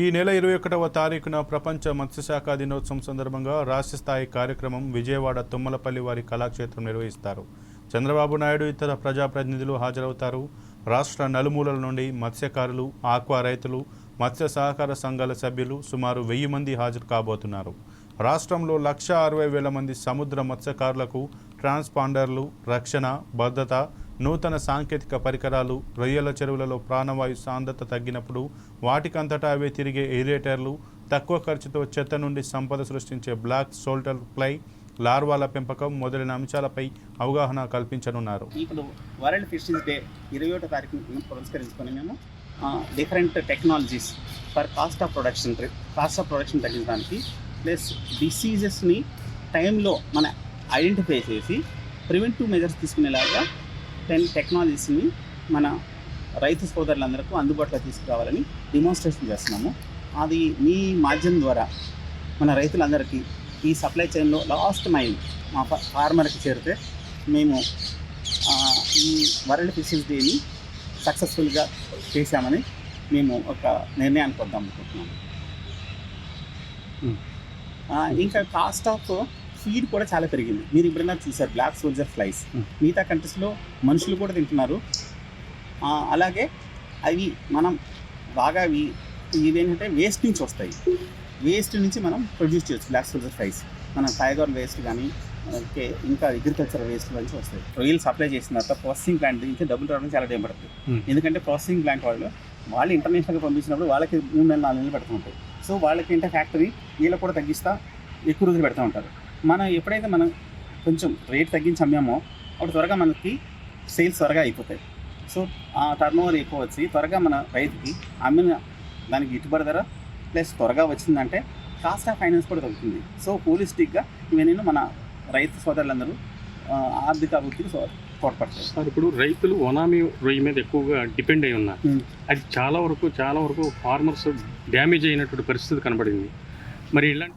ఈ నెల ఇరవై ఒకటవ తారీఖున ప్రపంచ మత్స్యశాఖ దినోత్సవం సందర్భంగా రాష్ట్ర స్థాయి కార్యక్రమం విజయవాడ తుమ్మలపల్లి వారి కళాక్షేత్రం నిర్వహిస్తారు. చంద్రబాబు నాయుడు ఇతర ప్రజాప్రతినిధులు హాజరవుతారు. రాష్ట్ర నలుమూలల నుండి మత్స్యకారులు ఆక్వా రైతులు మత్స్య సహకార సంఘాల సభ్యులు సుమారు వెయ్యి మంది హాజరు కాబోతున్నారు. రాష్ట్రంలో లక్ష అరవై వేల మంది సముద్ర మత్స్యకారులకు ట్రాన్స్పాండర్లు రక్షణ భద్రత నూతన సాంకేతిక పరికరాలు రొయ్యల చెరువులలో ప్రాణవాయు సాంద్రత తగ్గినప్పుడు వాటికంతటా అవే తిరిగే ఏరియేటర్లు తక్కువ ఖర్చుతో చెత్త నుండి సంపద సృష్టించే బ్లాక్ సోల్టర్ ఫ్లై లార్వాల పెంపకం మొదలైన అంశాలపై అవగాహన కల్పించనున్నారు. ఇప్పుడు వరల్డ్ ఫిషింగ్స్ డే ఇరవై ఒకటో తారీఖున పురస్కరించుకొని మేము different technologies for cost of production cost of production తగ్గించడానికి ప్లస్ డిసీజెస్ని టైంలో మన ఐడెంటిఫై చేసి ప్రివెంటివ్ మెజర్స్ తీసుకునేలాగా టెన్ టెక్నాలజీస్ని మన రైతు సోదరులందరికీ అందుబాటులో తీసుకురావాలని డిమాన్స్ట్రేషన్ చేస్తున్నాము. అది మీ మాధ్యమం ద్వారా మన రైతులందరికీ ఈ సప్లై చైన్లో లాస్ట్ మైల్ మా ఫార్మర్కి చేరితే మేము ఈ వరల్డ్ ఫిషింగ్స్ డేని సక్సెస్ఫుల్గా చేశామని మేము ఒక నిర్ణయానికి వద్దాం అనుకుంటున్నాము. ఇంకా కాస్ట్ ఆఫ్ ఫీడ్ కూడా చాలా పెరిగింది. మీరు ఎప్పుడైనా చూసారు బ్లాక్ సోల్జర్ ఫ్లైస్. మిగతా కంట్రీస్లో మనుషులు కూడా తింటున్నారు. అలాగే అవి మనం బాగా అవి ఇవేంటంటే వేస్ట్ నుంచి వస్తాయి. వేస్ట్ నుంచి మనం ప్రొడ్యూస్ చేయొచ్చు బ్లాక్ సోల్జర్ ఫ్లైస్ మన టైగర్ వేస్ట్ కానీ ఓకే ఇంకా అగ్రికల్చర్ వేస్ట్ నుంచి వస్తాయి. రొయ్యలు సప్లై చేసిన తర్వాత ప్రాసెసింగ్ ప్లాంట్ నుంచి డబ్బులు రావడం చాలా టైం పడుతుంది. ఎందుకంటే ప్రాసెసింగ్ ప్లాంట్ వాళ్ళు వాళ్ళు ఇంటర్నేషనల్గా పంపించినప్పుడు వాళ్ళకి మూడు నెలలు నాలుగు నెలలు పెడుతూ ఉంటాయి సో వాళ్ళకి ఏంటంటే ఫ్యాక్టరీ వీళ్ళకి కూడా తగ్గిస్తా ఎక్కువ రోజులు పెడతా ఉంటారు. మనం ఎప్పుడైతే మనం కొంచెం రేట్ తగ్గించి అమ్మామో అప్పుడు త్వరగా మనకి సేల్స్ త్వరగా అయిపోతాయి. సో ఆ టర్న్ ఓవర్ ఎక్కువ వచ్చి త్వరగా మన రైతుకి అమ్మిన దానికి గిట్టుబడి ధర ప్లస్ త్వరగా వచ్చిందంటే కాస్ట్ ఆఫ్ ఫైనాన్స్ కూడా తగ్గుతుంది. సో హోలిస్టిక్గా ఇవన్నీ మన రైతు సోదరులందరూ ఆర్థిక అభివృద్ధికి తోడ్పడతాయి. సార్ ఇప్పుడు రైతులు ఒనామీ రొయ్యి మీద ఎక్కువగా డిపెండ్ అయి ఉన్నారు. అది చాలా వరకు చాలా వరకు ఫార్మర్స్ డ్యామేజ్ అయినటువంటి పరిస్థితి కనబడింది. మరి ఇలాంటి